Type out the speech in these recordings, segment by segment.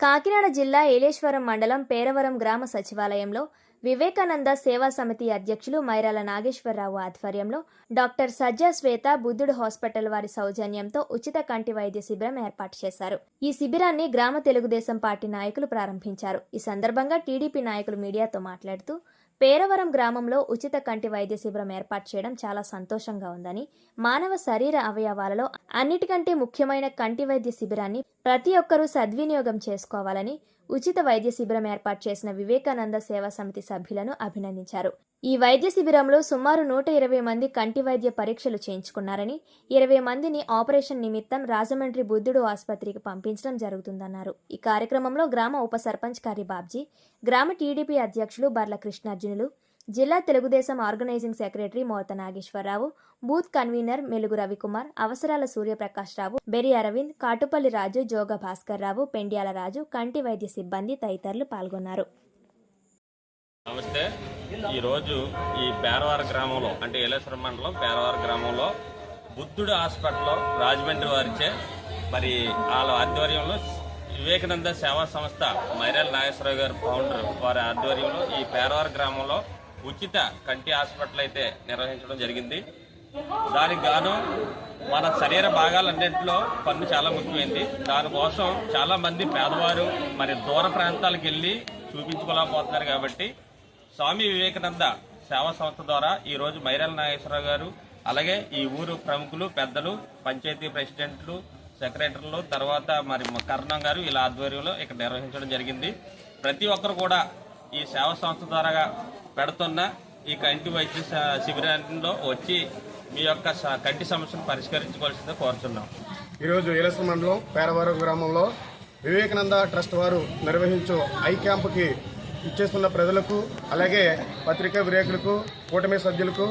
కాకినాడ జిల్లా ఏలేశ్వరం మండలం పేరవరం గ్రామ సచివాలయంలో వివేకానంద సేవా సమితి అధ్యక్షులు మైరాల నాగేశ్వరరావు ఆధ్వర్యంలో డాక్టర్ సజ్జా శ్వేత బుద్ధుడు హాస్పిటల్ వారి సౌజన్యంతో ఉచిత కంటి వైద్య శిబిరం ఏర్పాటు చేశారు. ఈ శిబిరాన్ని గ్రామ తెలుగుదేశం పార్టీ నాయకులు ప్రారంభించారు. ఈ సందర్భంగా టీడీపీ నాయకులు మీడియాతో మాట్లాడుతూ పేరవరం గ్రామంలో ఉచిత కంటి వైద్య శిబిరం ఏర్పాటు చేయడం చాలా సంతోషంగా ఉందని మానవ శరీర అవయవాలలో అన్నిటికంటే ముఖ్యమైన కంటి వైద్య శిబిరాన్ని ప్రతి ఒక్కరూ సద్వినియోగం చేసుకోవాలని ఉచిత వైద్య శిబిరం ఏర్పాటు చేసిన వివేకానంద సేవా సమితి సభ్యులను అభినందించారు. ఈ వైద్య శిబిరంలో సుమారు నూట ఇరవై మంది కంటి వైద్య పరీక్షలు చేయించుకున్నారని ఇరవై మందిని ఆపరేషన్ నిమిత్తం రాజమండ్రి బుద్ధుడు ఆసుపత్రికి పంపించడం జరుగుతుందన్నారు. ఈ కార్యక్రమంలో గ్రామ ఉప సర్పంచ్ కర్రీ బాబ్జీ గ్రామ టీడీపీ అధ్యక్షులు బర్ల కృష్ణార్జునులు జిల్లా Telugu Desam organising secretary Mota Nageswara Rao booth convenor Melugu Ravikumar Avasarala Suryaprakash రావు బెరి అరవింద్ కాటుపల్లి రాజు జోగ భాస్కర్ రావు పెండ్యాల రాజు కంటి వైద్య సిబ్బంది తదితరులు పాల్గొన్నారు. నమస్తే. ఈరోజు ఈ పేరవార గ్రామంలో అంటే ఏలేశ్వరం మండలం పేరవార గ్రామంలో బుద్ధుడు హాస్పిటల్లో రాజమండ్రి వారిచే మరి వాళ్ళ ఆధ్వర్యంలో వివేకానంద సేవా సంస్థ మైరాల నాగేశ్వరరావు గారు ఫౌండర్ వారి ఆధ్వర్యంలో ఈ పేరవార గ్రామంలో ఉచిత కంటి హాస్పిటల్ అయితే నిర్వహించడం జరిగింది. దానికి గాను మన శరీర భాగాలన్నింటిలో పన్ను చాలా ముఖ్యమైంది. దానికోసం చాలా మంది పేదవారు మరి దూర ప్రాంతాలకు వెళ్ళి చూపించుకోలేకపోతున్నారు కాబట్టి స్వామి వివేకానంద సేవా సంస్థ ద్వారా ఈరోజు మైరాల నాగేశ్వరరావు గారు అలాగే ఈ ఊరు ప్రముఖులు పెద్దలు పంచాయతీ ప్రెసిడెంట్లు సెక్రటరీలు తర్వాత మరి కర్ణం గారు ఇలా ఆధ్వర్యంలో ఇక్కడ నిర్వహించడం జరిగింది. ప్రతి ఒక్కరు కూడా ఈ సేవా సంస్థ ద్వారా పెడుతున్న ఈ కంటి వైద్య శ- శిబిరంలో వచ్చి మీ యొక్క కంటి సమస్యను పరిష్కరించుకోవాల్సిందిగా కోరుతున్నాం ఈరోజు ఏలస మండలం పేరవరం గ్రామంలో వివేకానంద ట్రస్ట్ వారు నిర్వహించు ఐ క్యాంప్కి ఇచ్చేస్తున్న ప్రజలకు అలాగే పత్రికా విలేకరులకు కూటమి సభ్యులకు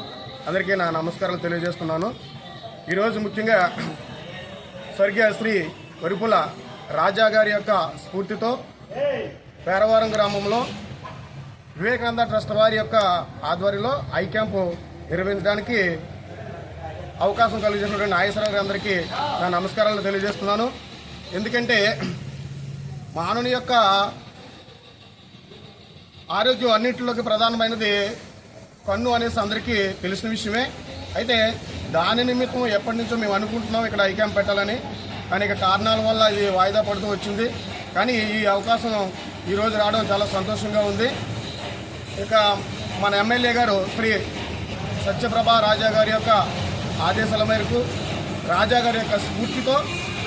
అందరికీ నా నమస్కారాలు తెలియజేస్తున్నాను. ఈరోజు ముఖ్యంగా స్వర్గీయ శ్రీ వరిపుల రాజా గారి యొక్క స్ఫూర్తితో పేరవరం గ్రామంలో వివేకానంద ట్రస్ట్ వారి యొక్క ఆధ్వర్యంలో ఐ క్యాంపు నిర్వహించడానికి అవకాశం కలిగించినటువంటి నాగేశ్వరరావు గారి అందరికీ నా నమస్కారాలు తెలియజేస్తున్నాను. ఎందుకంటే మానవుని యొక్క ఆరోగ్యం అన్నింటిలోకి ప్రధానమైనది కన్ను అనేసి అందరికీ తెలిసిన విషయమే. అయితే దాని నిమిత్తం ఎప్పటి నుంచో మేము అనుకుంటున్నాం ఇక్కడ ఐ క్యాంప్ పెట్టాలని అనేక కారణాల వల్ల ఇది వాయిదా పడుతూ వచ్చింది. కానీ ఈ అవకాశం ఈరోజు రావడం చాలా సంతోషంగా ఉంది. ఇక మన ఎమ్మెల్యే గారు శ్రీ సత్యప్రభ రాజా గారి యొక్క ఆదేశాల మేరకు రాజా గారి యొక్క స్ఫూర్తితో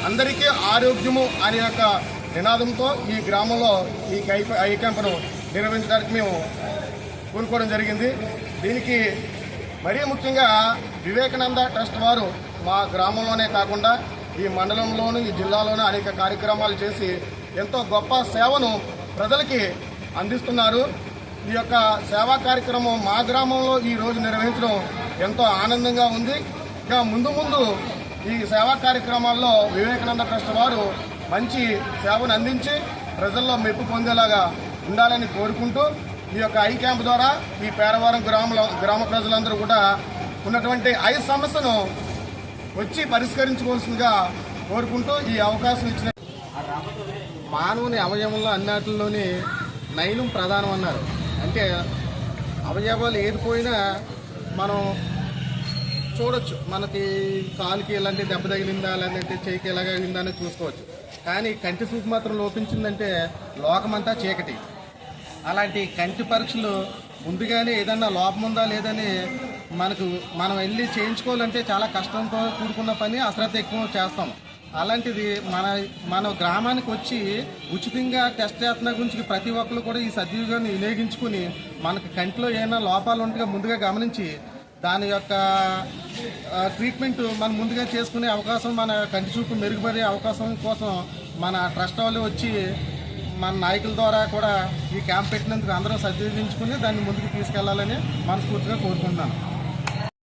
అందరికీ ఆరోగ్యము అనే యొక్క నినాదంతో ఈ గ్రామంలో ఈ కై- ఐ క్యాంపును నిర్వహించడానికి మేము కోరుకోవడం జరిగింది. దీనికి మరీ ముఖ్యంగా వివేకానంద ట్రస్ట్ వారు మా గ్రామంలోనే కాకుండా ఈ మండలంలోను ఈ జిల్లాలోనూ అనేక కార్యక్రమాలు చేసి ఎంతో గొప్ప సేవను ప్రజలకి అందిస్తున్నారు. ఈ యొక్క సేవా కార్యక్రమం మా గ్రామంలో ఈ రోజు నిర్వహించడం ఎంతో ఆనందంగా ఉంది. ఇంకా ముందు ముందు ఈ సేవా కార్యక్రమాల్లో వివేకానంద ట్రస్ట్ వారు మంచి సేవను అందించి ప్రజల్లో మెప్పు పొందేలాగా ఉండాలని కోరుకుంటూ ఈ యొక్క ఐ క్యాంప్ ద్వారా ఈ పేరవారం గ్రామంలో గ్రామ ప్రజలందరూ కూడా ఉన్నటువంటి ఐ సమస్యను వచ్చి పరిష్కరించుకోవాల్సిందిగా కోరుకుంటూ ఈ అవకాశం ఇచ్చిన మానవుని అవయవంలో అన్నిటిలోని నయనం ప్రధానం అన్నారు. అంటే అవయవాలు ఏదిపోయినా మనం చూడొచ్చు. మనకి కాలుకి ఇలాంటి దెబ్బ తగిలిందా లేదంటే చేయికి ఎలాగ అయిందా అని చూసుకోవచ్చు. కానీ కంటి చూపు మాత్రం లోపించిందంటే లోకమంతా చీకటి. అలాంటి కంటి పరీక్షలు ముందుగానే ఏదన్నా లోపం ఉందా లేదని మనకు మనం వెళ్ళి చేయించుకోవాలంటే చాలా కష్టంతో కూడుకున్న పని అశ్రద్ధ ఎక్కువ చేస్తాం. అలాంటిది మన మన గ్రామానికి వచ్చి ఉచితంగా టెస్ట్ చేస్తున్న గురించి ప్రతి ఒక్కరు కూడా ఈ సద్వినియోగాన్ని వినియోగించుకుని మనకు కంటిలో ఏమైనా లోపాలు ఉంటే ముందుగా గమనించి దాని యొక్క ట్రీట్మెంట్ మనం ముందుగా చేసుకునే అవకాశం మన కంటి చూపు మెరుగుపడే అవకాశం కోసం మన ట్రస్ట్ వాళ్ళు వచ్చి మన నాయకుల ద్వారా కూడా ఈ క్యాంప్ పెట్టినందుకు అందరూ సద్వినియోగించుకుని దాన్ని ముందుకు తీసుకెళ్ళాలని మనస్ఫూర్తిగా కోరుకుంటున్నాను.